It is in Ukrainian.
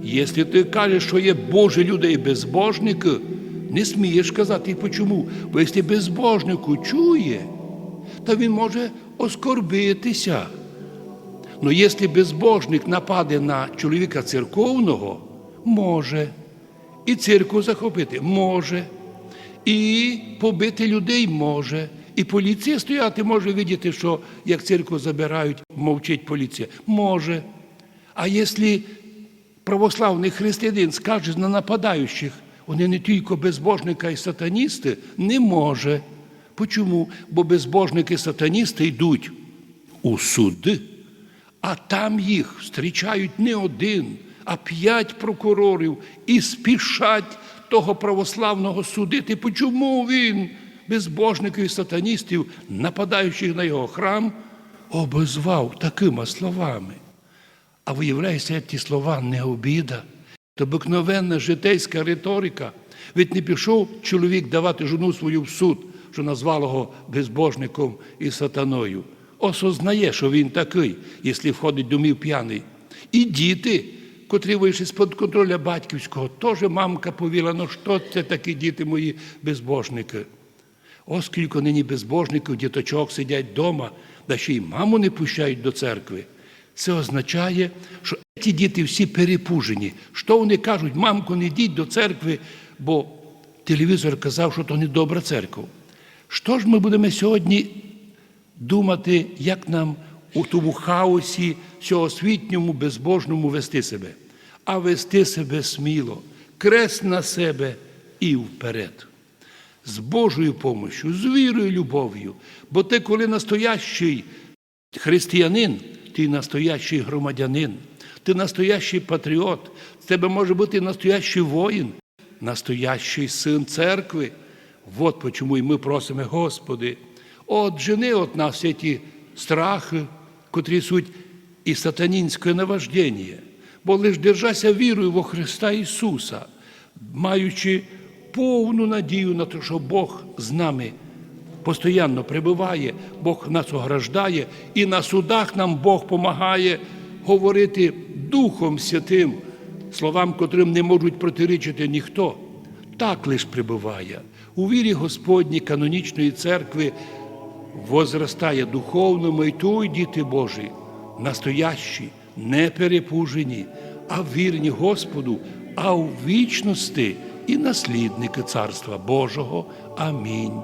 Якщо ти кажеш, що є Божі люди і безбожники, не смієш казати і почому. Бо якщо безбожнику чує, то він може оскорбитися. Ну, якщо безбожник нападе на чоловіка церковного, може. І церкву захопити може. І побити людей може. І поліція стояти може видіти, що як церкву забирають, мовчить поліція. Може. А якщо православний християнин скаже на нападаючих, вони не тільки безбожника і сатаністи, не може. Почому? Бо безбожники сатаністи йдуть у суди, а там їх зустрічають не один, а п'ять прокурорів і спішать того православного судити. Почому він, безбожників і сатаністів, нападаючих на його храм, обозвав такими словами? А виявляється, ті слова не обіда, то обикновенна житейська риторика. Ведь не пішов чоловік давати жону свою в суд, що назвав його безбожником і сатаною. Осознає, що він такий, якщо входить домів п'яний. І діти, котрі вийшли з-під контроля батьківського, теж мамка повіла, ну що це такі діти мої безбожники. Оскільки нині безбожників, діточок сидять вдома, да ще й маму не пущають до церкви. Це означає, що ці діти всі перепужені. Що вони кажуть, мамко, не йдіть до церкви, бо телевізор казав, що то не добра церква. Що ж ми будемо сьогодні думати, як нам у тому хаосі цього безбожному вести себе? А вести себе сміло, крест на себе і вперед з Божою помощю, з вірою, любов'ю. Бо ти, коли настоящий християнин, ти настоящий громадянин, ти настоящий патріот, з тебе може бути настоящий воїн, настоящий син церкви. От почому і ми просимо, Господи, от жени от нас всі ті страхи, котрі суть і сатанінське наваждення, бо лиш держася вірою во Христа Ісуса, маючи повну надію на те, що Бог з нами постійно прибуває, Бог нас ограждає, і на судах нам Бог допомагає говорити Духом Святим, словам, котрим не можуть протирічити ніхто. Так лиш прибуває. У вірі Господній канонічної церкви возростає духовному і той діти Божі, настоящі, не перепужені, а вірні Господу, а у вічності і наслідники Царства Божого. Амінь.